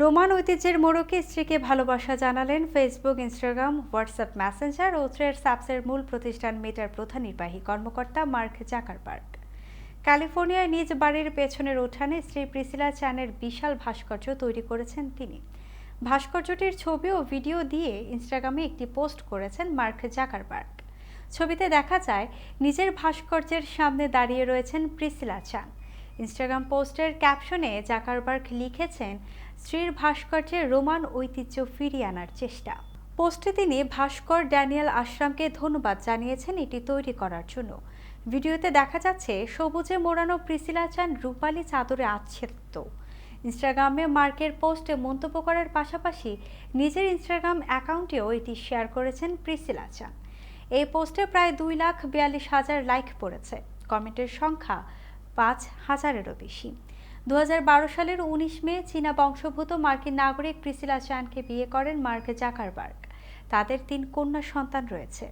Roman ঐতিহ্যের মোড়কে স্ত্রীকে ভালোবাসা জানালেন ফেসবুক, ইনস্টাগ্রাম, হোয়াটসঅ্যাপ মেসেঞ্জার ও থ্রেডস অ্যাপসের মূল প্রতিষ্ঠান মেটার প্রধান নির্বাহী কর্মকর্তা মার্ক জাকারবার্গ। ক্যালিফোর্নিয়ায় নিজ বাড়ির পেছনের উঠানে স্ত্রী প্রিসিলা চ্যানের বিশাল ভাস্কর্য তৈরি করেছেন তিনি। ভাস্কর্যটির ছবি ও ভিডিও দিয়ে ইনস্টাগ্রামে একটি পোস্ট করেছেন মার্ক জাকারবার্গ। ছবিতে দেখা যায়, নিজের ভাস্কর্যের সামনে দাঁড়িয়ে রয়েছেন প্রিসিলা চান ইনস্টাগ্রাম পোস্টের ক্যাপশনে জাকারবার্গ লিখেছেন, স্ত্রীর ভাস্কর্যে রোমান ঐতিহ্য ফিরিয়ে আনার চেষ্টা। পোস্টে তিনি ভাস্কর ড্যানিয়েল আশরামকে ধন্যবাদ জানিয়েছেন এটি তৈরি করার জন্য। ভিডিওতে দেখা যাচ্ছে, সবুজে মোড়ানো প্রিসিলা চান রূপালী চাদরে আচ্ছেদ্য। ইনস্টাগ্রামে মার্কের পোস্টে মন্তব্য করার পাশাপাশি নিজের ইনস্টাগ্রাম অ্যাকাউন্টেও এটি শেয়ার করেছেন প্রিসিলা চান। এই পোস্টে প্রায় দুই লাখ বিয়াল্লিশ হাজার লাইক পড়েছে। কমেন্টের সংখ্যা পাঁচ হাজারেরও বেশি। দু হাজার বারো সালের উনিশ মে চীনা বংশোদ্ভূত মার্কিন নাগরিক প্রিসিলা চানকে বিয়ে করেন মার্কে জাকারবার্গ। তাদের তিন কন্যা সন্তান রয়েছে।